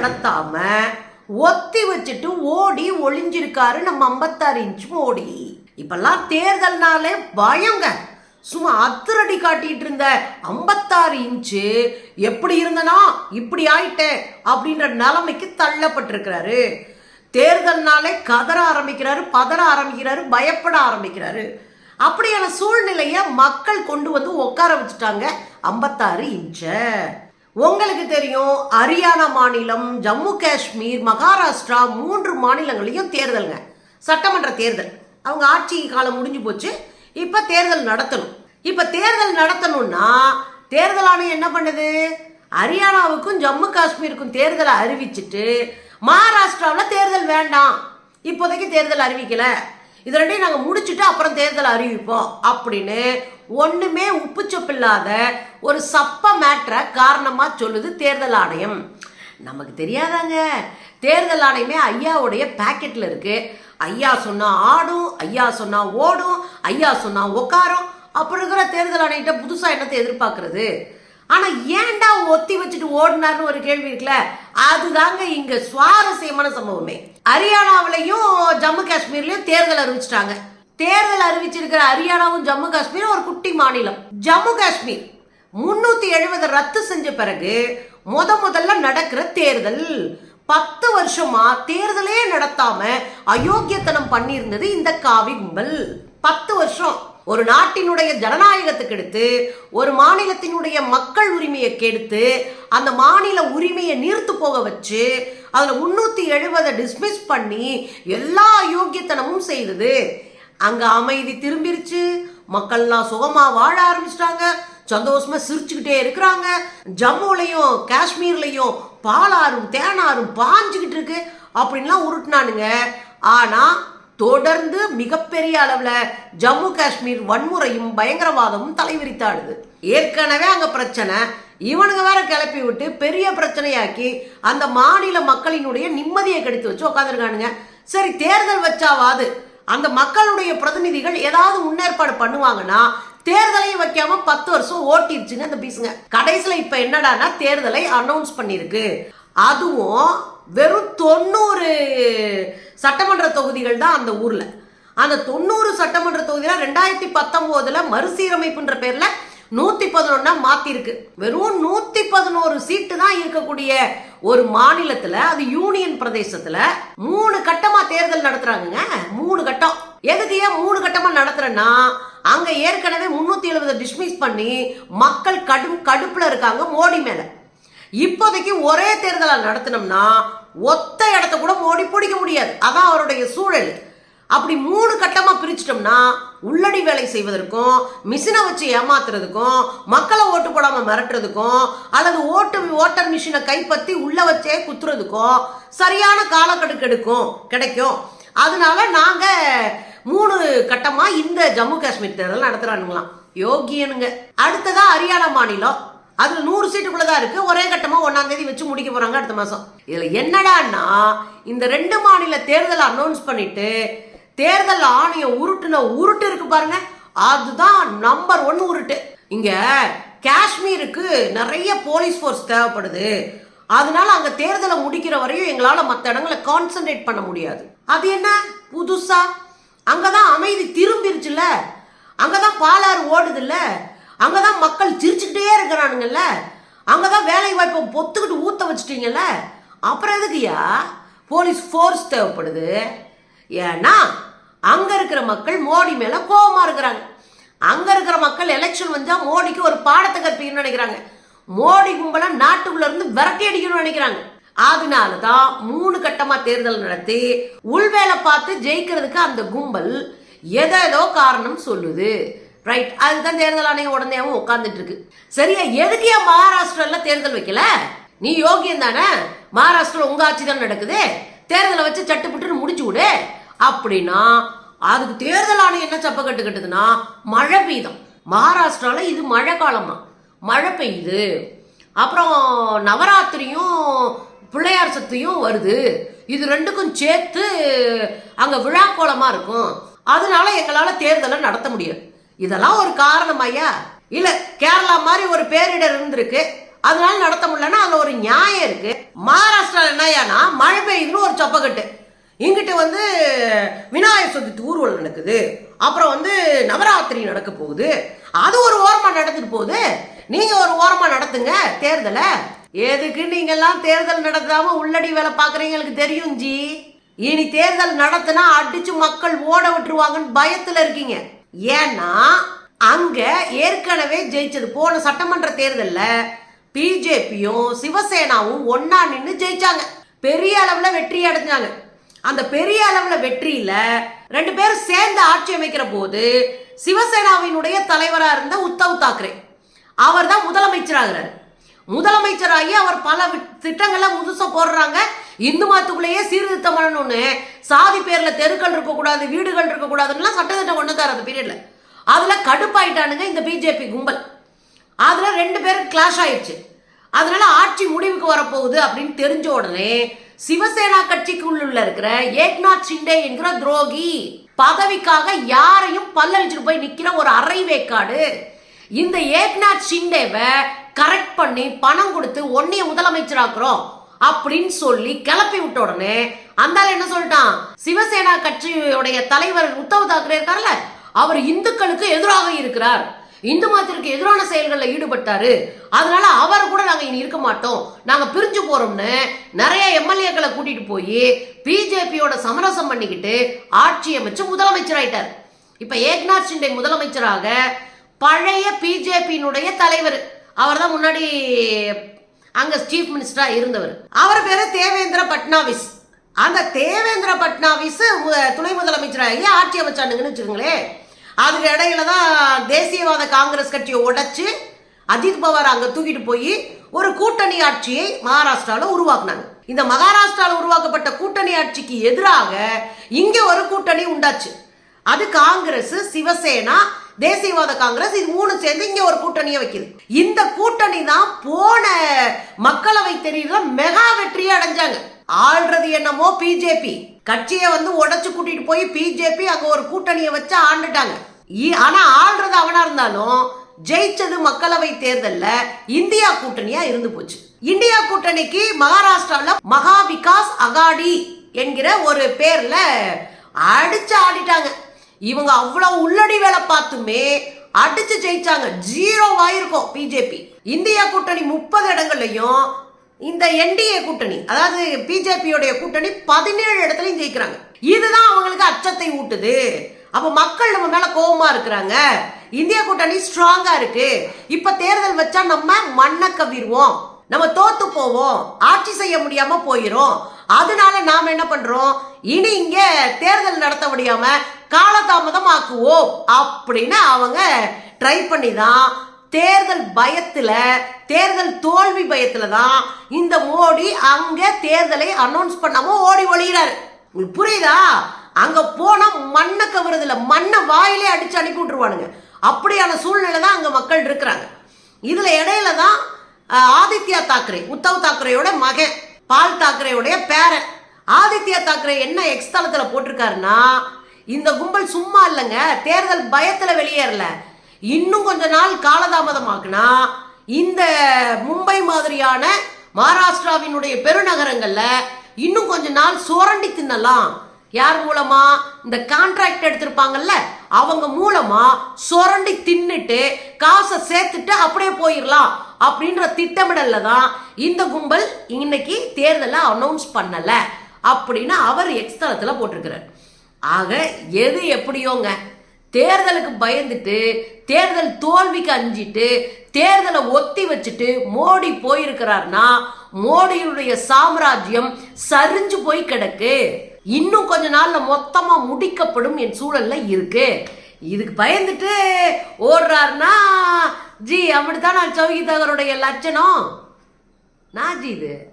நடத்தாம ஒத்தி வச்சுட்டு ஓடி ஒளிஞ்சிருக்காரு நம்ம ஐம்பத்தாறு இன்ச் மோடி. இப்பெல்லாம் தேர்தல்னாலே பயங்க. சும்மா அத்துரடி காட்டிட்டு இருந்த ஐம்பத்தாறு இன்ச்சு எப்படி இருந்தனா? இப்படி ஆயிட்டேன் அப்படின்ற நிலைமைக்கு தள்ளப்பட்டிருக்கிறாரு. தேர்தல்னாலே கதற ஆரம்பிக்கிறாரு பதற ஆரம்பிக்கிறாரு பயப்பட ஆரம்பிக்கிறாரு. அப்படியான சூழ்நிலையை மக்கள் கொண்டு வந்து உட்கார வச்சுட்டாங்க ஐம்பத்தாறு இன்ச்ச உங்களுக்கு தெரியும் ஹரியானா மாநிலம் ஜம்மு காஷ்மீர் மகாராஷ்டிரா மூன்று மாநிலங்களையும் தேர்தலுங்க. சட்டமன்ற தேர்தல். அவங்க ஆட்சி காலம் முடிஞ்சு போச்சு. இப்போ தேர்தல் நடத்தணும். இப்போ தேர்தல் நடத்தணும்னா தேர்தல் ஆணையம் என்ன பண்ணுது? ஹரியானாவுக்கும் ஜம்மு காஷ்மீருக்கும் தேர்தலை அறிவிச்சிட்டு மகாராஷ்டிராவில் தேர்தல் வேண்டாம். இப்போதைக்கு தேர்தல் அறிவிக்கல. இது ரெண்டையும் நாங்கள் முடிச்சுட்டு அப்புறம் தேர்தல் அறிவிப்போம் அப்படின்னு ஒன்றுமே உப்புச்சப்பில்லாத ஒரு சப்ப மேட்ரை காரணமாக சொல்லுது தேர்தல் ஆணையம். நமக்கு தெரியாதாங்க. தேர்தல் ஆணையமே ஐயாவுடைய பாக்கெட்டில் இருக்குது ஐயா சொன்னால் ஆடும் ஐயா சொன்னால் ஓடும் ஐயா சொன்னால் உக்காரும். அப்புறம் இருக்கிற தேர்தல் ஆணையிட்ட புதுசாக என்னத்தை எதிர்பார்க்கறது? ஆனால் ஏன்டா ஒத்தி வச்சுட்டு ஓடினார்னு ஒரு கேள்வி இருக்குல்ல? அதுதாங்க இங்கே சுவாரஸ்யமான சம்பவமே. ஹரியானாவிலையும் ஜம்மு காஷ்மீர்லையும் தேர்தல் அறிவிச்சிட்டாங்க. தேர்தல் அறிவிச்சிருக்கிற ஹரியானாவும் ஜம்மு காஷ்மீர் ஒரு குட்டி மாநிலம். ஜம்மு காஷ்மீர் முன்னூத்தி எழுபது ரத்து செஞ்ச பிறகு முத முதல்ல நடக்கிற தேர்தல். பத்து வருஷமா தேர்தலே நடத்தாம அயோக்கியத்தனம் பண்ணியிருந்தது இந்த காவி கும்பல். பத்து வருஷம். ஒரு நாட்டினுடைய ஜனநாயகத்துக்கு எடுத்து ஒரு மாநிலத்தினுடைய மக்கள் உரிமையை கெடுத்து அந்த மாநில உரிமையை நீர்த்து போக வச்சு அதில் முன்னூற்றி எழுபதை டிஸ்மிஸ் பண்ணி எல்லா அயோக்கியத்தனமும் செய்தது. அங்கே அமைதி திரும்பிருச்சு. மக்கள்லாம் சுகமா வாழ ஆரம்பிச்சிட்டாங்க. சந்தோஷமா சிரிச்சுக்கிட்டே இருக்கிறாங்க. ஜம்முலையும் காஷ்மீர்லையும் பாலாறும் தேனாரும் பாஞ்சுக்கிட்டு இருக்கு. அப்படின்லாம் உருட்டினானுங்க. ஆனா தொடர்ந்து மிகப்பெரிய அளவில் ஜம்மு காஷ்மீர் வன்முறையும் பயங்கரவாதமும் தலைவிரித்தாடுது. ஏற்கனவே அங்கே பிரச்சனை. இவனுங்க வேற கிளப்பி விட்டு பெரிய பிரச்சனையாக்கி அந்த மாநில மக்களினுடைய நிம்மதியை கெடுத்து வச்சு உட்காந்துருக்கானுங்க சரி தேர்தல் வச்சாவாது. அந்த மக்களுடைய பிரதிநிதிகள் ஏதாவது முன்னேற்பாடு பண்ணுவாங்கன்னா தேர்தலையும் வைக்காம பத்து வருஷம் ஓட்டிருச்சுங்க அந்த பீஸுங்க. கடைசியில இப்ப என்னடான்னா தேர்தலை அனௌன்ஸ் பண்ணிருக்கு. அதுவும் வெறும் தொண்ணூறு சட்டமன்ற தொகுதிகள் தான் அந்த ஊர்ல. அந்த தொண்ணூறு சட்டமன்ற தொகுதியில ரெண்டாயிரத்தி பத்தொன்பதுல மறுசீரமைப்புன்ற பேர்ல நூத்தி பதினொன்னா மாத்திருக்கு. வெறும் நூத்தி பதினோரு சீட்டு தான் இருக்கக்கூடிய ஒரு மாநிலத்துல அது யூனியன் பிரதேசத்துல மூணு கட்டமா தேர்தல் நடத்துறாங்க மூணு கட்டம். எதுக்கு ஏன் மூணு கட்டமா நடத்துறேன்னா அங்க ஏற்கனவே முன்னூத்தி எழுபது டிஸ்மிஸ் பண்ணி மக்கள் கடும் கடுப்புல இருக்காங்க மோடி மேல. இப்போதைக்கு ஒரே தேர்தலை நடத்தினோம்னா ஒத்த இடத்த கூட மோடி பிடிக்க முடியாது. அதான் அவருடைய சூழல். அப்படி மூணு கட்டமாக பிரிச்சிட்டோம்னா உள்ளடி வேலை செய்வதற்கும் மிஷினை வச்சு ஏமாத்துறதுக்கும் மக்களை ஓட்டு போடாமல் மிரட்டுறதுக்கும் அல்லது ஓட்டு ஓட்டர் மிஷினை கைப்பற்றி உள்ள வச்சே குத்துறதுக்கும் சரியான காலக்கெடுக்கு எடுக்கும் கிடைக்கும். அதனால நாங்கள் மூணு கட்டமாக இந்த ஜம்மு காஷ்மீர் தேர்தல் நடத்துறானுங்களாம். யோகியனுங்க. அடுத்ததா ஹரியானா மாநிலம். அதுல நூறு சீட்டுக்குள்ள தான் இருக்கு. ஒரே கட்டமா ஒன்னாம் தேதி வச்சு முடிக்க போறாங்க அடுத்த மாசம். இதுல என்னடான்னா இந்த ரெண்டு மாநில தேர்தலை அனௌன்ஸ் பண்ணிட்டு தேர்தல் ஆணையம் உருட்டுன உருட்டு இருக்கு பாருங்க. அதுதான் நம்பர் ஒன் உருட்டு. இங்க காஷ்மீருக்கு நிறைய போலீஸ் ஃபோர்ஸ் தேவைப்படுது. அதனால அங்க தேர்தலை முடிக்கிற வரையும் எங்களால மற்ற இடங்களை கான்சென்ட்ரேட் பண்ண முடியாது. அது என்ன? புதுசா. அங்கதான் அமைதி திரும்பிருச்சுல அங்கதான் பாலாறு ஓடுதுல்ல. அங்கதான் மக்கள் சிரிச்சுக்கிட்டே இருக்கிறானுங்கல்ல. அங்கதான் வேலை வாய்ப்பை பொத்துக்கிட்டு ஊத்த வச்சுட்டீங்கல்ல. அப்புறம் எதுக்குயா போலீஸ் ஃபோர்ஸ் தேவைப்படுது. ஏன்னா அங்க இருக்கிற மக்கள் மோடி மேல கோபமா இருக்கிறாங்க. அங்க இருக்கிற மக்கள் எலெக்ஷன் வந்தா மோடிக்கு ஒரு பாடத்தை கற்பிக்கணும்னு நினைக்கிறாங்க. மோடி கும்பலை நாட்டுக்குள்ள இருந்து விரட்டி அடிக்கணும்னு நினைக்கிறாங்க. அதனால தான் மூணு கட்டமா தேர்தல் நடத்தி உள்வேலை பார்த்து ஜெயிக்கிறதுக்கு அந்த கும்பல் எதோ காரணம் சொல்லுது. ரைட் அதுதான் தேர்தல் ஆணையம் உடனேவும் உட்காந்துட்டு இருக்கு. சரியா எதுக்கு ஏன் மகாராஷ்டிரால தேர்தல் வைக்கல? நீ யோகியம் தானே? மகாராஷ்டிரா உங்க ஆட்சி தான் நடக்குது. தேர்தலை வச்சு சட்டுப்புட்டுன்னு முடிச்சு விடு. அப்படின்னா அதுக்கு தேர்தல் ஆணையம் என்ன சப்ப கட்டு மழை பெய்யுதம் மகாராஷ்டிராவில் இது மழை காலமா? மழை பெய்யுது. அப்புறம் நவராத்திரியும் பிள்ளையார் சக்தியும் வருது. இது ரெண்டுக்கும் சேர்த்து அங்கே விழா இருக்கும். அதனால எங்களால் தேர்தலை நடத்த முடியாது. இதெல்லாம் ஒரு காரணம் ஐயா. இல்லை கேரளா மாதிரி ஒரு பேரிடர் இருந்திருக்கு. அதனால நடத்த முடியலன்னா அதில் ஒரு நியாயம் இருக்கு. மகாராஷ்டிரா என்னையானா மழை பெய்யுதுன்னு ஒரு சொப்பக்கட்டு இங்கிட்டு வந்து விநாயகர் சதுர்த்தி ஊர்வலம் நடக்குது. அப்புறம் வந்து நவராத்திரி நடக்க போகுது. அது ஒரு ஓரமாக நடந்துட்டு போகுது. நீங்கள் ஒரு ஓரமாக நடத்துங்க தேர்தலை. எதுக்கு நீங்கள்லாம் தேர்தல் நடத்தாம உள்ளடி வேலை பார்க்குறீங்களுக்கு தெரியும் ஜி. இனி தேர்தல் நடத்தினா அடிச்சு மக்கள் ஓட விட்டுருவாங்கன்னு பயத்தில் இருக்கீங்க. ஏன்னா அங்கே ஏற்கனவே ஜெயிச்சது போன சட்டமன்ற தேர்தலில் பிஜேபியும் சிவசேனாவும் ஒன்னா நின்று ஜெயிச்சாங்க. பெரிய அளவில் வெற்றி அடைஞ்சாங்க. அந்த பெரிய அளவுல வெற்றியில ரெண்டு பேரும் சேர்ந்து ஆட்சி அமைக்கிற போது சிவசேனாவினுடைய தலைவரா இருந்த உத்தவ் தாக்கரே. அவர் தான் முதலமைச்சராகிறாரு. முதலமைச்சராகி அவர் பல திட்டங்களை முதுசா போடுறாங்க. இந்து மதத்துக்குள்ளேயே சீர்திருத்தம் பண்ணணும்னு சாதி பேர்ல தெருக்கள் இருக்கக்கூடாது வீடுகள் இருக்கக்கூடாதுன்னுலாம் சட்டத்திட்டம் கொண்டு வந்தார் அந்த பீரியட்ல அதுல கடுப்பாயிட்டானுங்க இந்த பிஜேபி கும்பல். அதுல ரெண்டு பேரும் கிளாஷ் ஆயிடுச்சு. அதனால ஆட்சி முடிவுக்கு வரப்போகுது அப்படின்னு தெரிஞ்ச உடனே சிவசேனா கட்சிக்குள்ள இருக்கிற ஏக்நாத் ஷிண்டே என்கிற துரோகி பதவிக்காக யாரையும் பல்லழிச்சுட்டு போய் நிக்கிற ஒரு அரை வேக்காடு இந்த ஏக்நாத் ஷிண்டேவை கரெக்ட் பண்ணி பணம் கொடுத்து ஒன்னைய முதலமைச்சராக்குறோம் அப்படின்னு சொல்லி கிளப்பி விட்ட உடனே அந்த என்ன சொல்லிட்டான்? சிவசேனா கட்சியுடைய தலைவர் உத்தவ் தாக்கரே இருக்கார்ல அவர் இந்துக்களுக்கு எதிராக இருக்கிறார். இந்து மதத்திற்கு எதிரான செயல்களில் ஈடுபட்டாரு. அதனால அவரை கூட நாங்க இனி இருக்க மாட்டோம். நாங்க பிரிஞ்சு போறோம்னு நிறைய எம்எல்ஏக்களை கூட்டிட்டு போய் பிஜேபியோட சமரசம் பண்ணிக்கிட்டு ஆட்சி அமைச்சு முதலமைச்சர் ஆயிட்டார் இப்ப ஏக்நாத் சிண்டே முதலமைச்சராக பழைய பிஜேபியினுடைய தலைவர். அவர் தான் முன்னாடி அங்க சீஃப் மினிஸ்டரா இருந்தவர். அவர் பேரு தேவேந்திர பட்னாவிஸ். அந்த தேவேந்திர பட்னாவிஸ் துணை முதலமைச்சராகி ஆட்சி அமைச்சானுங்கன்னு வச்சுக்கோங்களேன். அதுக்கு இடையில தான் தேசியவாத காங்கிரஸ் கட்சியை உடைச்சு அஜித் பவார் அங்கே தூக்கிட்டு போய் ஒரு கூட்டணி ஆட்சியை மகாராஷ்டிராவில் உருவாக்குனாங்க. இந்த மகாராஷ்டிராவில் உருவாக்கப்பட்ட கூட்டணி ஆட்சிக்கு எதிராக இங்கே ஒரு கூட்டணி உண்டாச்சு. அது காங்கிரஸ் சிவசேனா தேசியவாத காங்கிரஸ் இது மூணு சேர்ந்து இங்க ஒரு கூட்டணியை வைக்குது. இந்த கூட்டணி தான் போன மக்களவை தேர்தலில் மெகா வெற்றியை அடைஞ்சாங்க. ஆள்றது என்னமோ பிஜேபி. கட்சியை வந்து உடச்சு கூட்டிட்டு போய் பிஜேபி அங்க ஒரு கூட்டணியை வச்சு ஆண்டுட்டாங்க. இ- ஆனா ஆள்றது அவனா இருந்தாலும் ஜெயிச்சது மக்களவை தேர்தலில் இந்தியா கூட்டணியா இருந்து போச்சு. இந்தியா கூட்டணிக்கு மகாராஷ்டிராவில் மகா விகாஸ் அகாடி என்கிற ஒரு பேர்ல அடிச்சு ஆடிட்டாங்க. இவங்க அவ்வளவு உள்ளடி வேலை பார்த்துமே அடிச்சு ஜெயிச்சாங்க. ஜீரோ ஆயிருக்கும் பிஜேபி. இந்தியா கூட்டணி முப்பது இடங்கள்லையும் இந்த என்டிஏ கூட்டணி அதாவது பிஜேபியோடைய கூட்டணி பதினேழு இடத்துலையும் ஜெயிக்கிறாங்க. இதுதான் அவங்களுக்கு அச்சத்தை ஊட்டுது. அப்போ மக்கள் நம்ம மேலே கோபமாக இருக்கிறாங்க. இந்தியா கூட்டணி ஸ்ட்ராங்காக இருக்கு. இப்போ தேர்தல் வச்சா நம்ம மண்ணை கவிடுவோம் நம்ம தோத்து போவோம். ஆட்சி செய்ய முடியாம போயிரும். அதனால நாம என்ன பண்றோம்? இனி இங்க தேர்தல் நடத்த முடியாம காலதாமதம் ஆக்குவோம் அப்படின்னு அவங்க ட்ரை பண்ணி தான் தேர்தல் பயத்துல தேர்தல் தோல்வி பயத்துல தான் இந்த மோடி அங்க தேர்தலை அனௌன்ஸ் பண்ணாம ஓடி ஒளிகிறாரு உங்களுக்கு புரியுதா? அங்கே போனால் மண்ணை கவருதுல மண்ணை வாயிலே அடித்து அனுப்பி விட்டுருவானுங்க. அப்படியான சூழ்நிலை தான் அங்கே மக்கள் இருக்கிறாங்க. இதில் இடையில தான் ஆதித்யா தாக்கரே உத்தவ் தாக்கரேயோட மகன் பால் தாக்கரேயோடைய பேரன். ஆதித்யா தாக்கரே என்ன எக்ஸ்தலத்தில் போட்டிருக்காருன்னா இந்த கும்பல் சும்மா இல்லைங்க தேர்தல் பயத்தில் வெளியேறல. இன்னும் கொஞ்ச நாள் காலதாமதமாக்குனா இந்த மும்பை மாதிரியான மகாராஷ்டிராவினுடைய பெருநகரங்களில் இன்னும் கொஞ்ச நாள் சுரண்டி தின்னலாம். யார் மூலமா? இந்த கான்ட்ராக்ட் எடுத்திருப்பாங்கல்ல அவங்க மூலமா சுரண்டி தின்னுட்டு காசை சேர்த்துட்டு அப்படியே போயிடலாம் அப்படின்ற திட்டமிடல்ல தான் இந்த கும்பல் இன்னைக்கு தேர்தலை அனௌன்ஸ் பண்ணல அப்படின்னு அவர் எக்ஸ்தலத்தில் போட்டிருக்கிறார். ஆக எது எப்படியோங்க? தேர்தலுக்கு பயந்துட்டு தேர்தல் தோல்விக்கு அஞ்சிட்டு தேர்தலை ஒத்தி வச்சுட்டு மோடி போயிருக்கிறார்னா மோடியுடைய சாம்ராஜ்யம் சரிஞ்சு போய் கிடக்கு. இன்னும் கொஞ்ச நாள்ல மொத்தமா முடிக்கப்படும் என் சூழல்ல இருக்கு. இதுக்கு பயந்துட்டு ஓடுறாருன்னா ஜி அப்படித்தான் நான் சௌகி தகருடைய லட்சணம்? நான் ஜி இது.